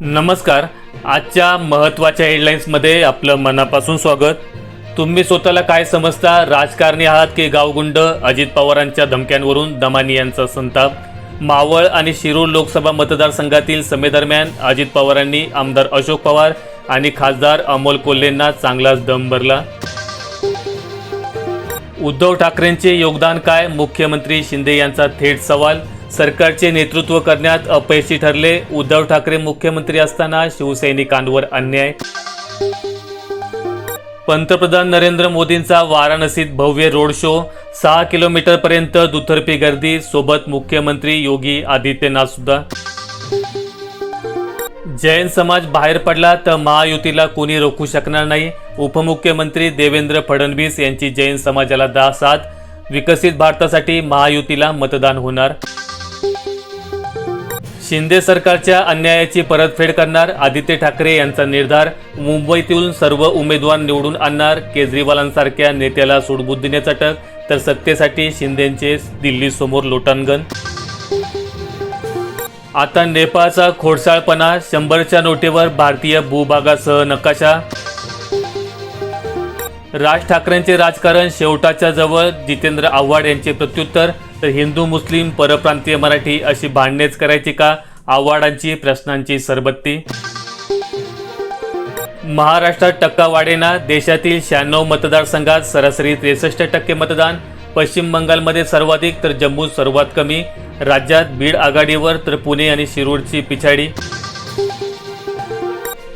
नमस्कार. आजच्या महत्त्वाच्या हेडलाईन्समध्ये आपलं मनापासून स्वागत. तुम्ही स्वतःला काय समजता? राजकारणी आहात की गावगुंड? अजित पवारांच्या धमक्यांवरून दमानी यांचा संताप. मावळ आणि शिरूर लोकसभा मतदारसंघातील समेदरम्यान अजित पवारांनी आमदार अशोक पवार आणि खासदार अमोल कोल्हेंना चांगलाच दम भरला. उद्धव ठाकरेंचे योगदान काय? मुख्यमंत्री शिंदे यांचा थेट सवाल. सरकारचे नेतृत्व करण्यात अपयशी ठरले. उद्धव ठाकरे मुख्यमंत्री असताना शिवसैनिकांवर अन्याय. पंतप्रधान नरेंद्र मोदींचा वाराणसीत भव्य रोड शो. सहा किलोमीटरपर्यंत दुतर्फी गर्दी सोबत मुख्यमंत्री योगी आदित्यनाथ सुद्धा. जैन समाज बाहेर पडला तर महायुतीला कोणी रोखू शकणार नाही? उपमुख्यमंत्री देवेंद्र फडणवीस यांची जैन समाजाला दासात. विकसित भारतासाठी महायुतीला मतदान होणार. शिंदे सरकारच्या अन्यायाची परतफेड करणार आदित्य ठाकरे यांचा निर्धार मुंबईतील सर्व उमेदवार निवडून आणणार केजरीवालांसारख्या नेत्याला सूडबुद्धीने चटक तर सत्तेसाठी शिंदेचे दिल्लीसमोर लोटांगण. आता नेपाळचा खोडसाळपणा शंभरच्या नोटेवर भारतीय भूभागासह नकाशा राज ठाकरेंचे राजकारण शेवटाच्या जवळ. जितेंद्र आव्हाड यांचे प्रत्युत्तर. तर हिंदू मुस्लिम परप्रांतीय मराठी अशी भांडणेच करायची का? आव्हाडांची प्रश्नांची सरबत्ती. महाराष्ट्रात टक्का वाढेना. देशातील शहाण्णव मतदारसंघात सरासरी त्रेसष्ट टक्के मतदान. पश्चिम बंगालमध्ये सर्वाधिक तर जम्मू सर्वात कमी. राज्यात बीड आघाडीवर तर पुणे आणि शिरूरची पिछाडी.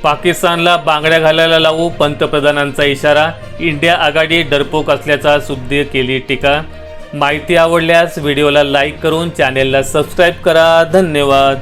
पाकिस्तानला बांगड्या घालायला लावू पंतप्रधानांचा इशारा. इंडिया आघाडी डरपोक असल्याचा सुद्धी केली टीका. माहिती आवडल्यास व्हिडिओला लाईक करून चॅनेलला सबस्क्राईब करा. धन्यवाद.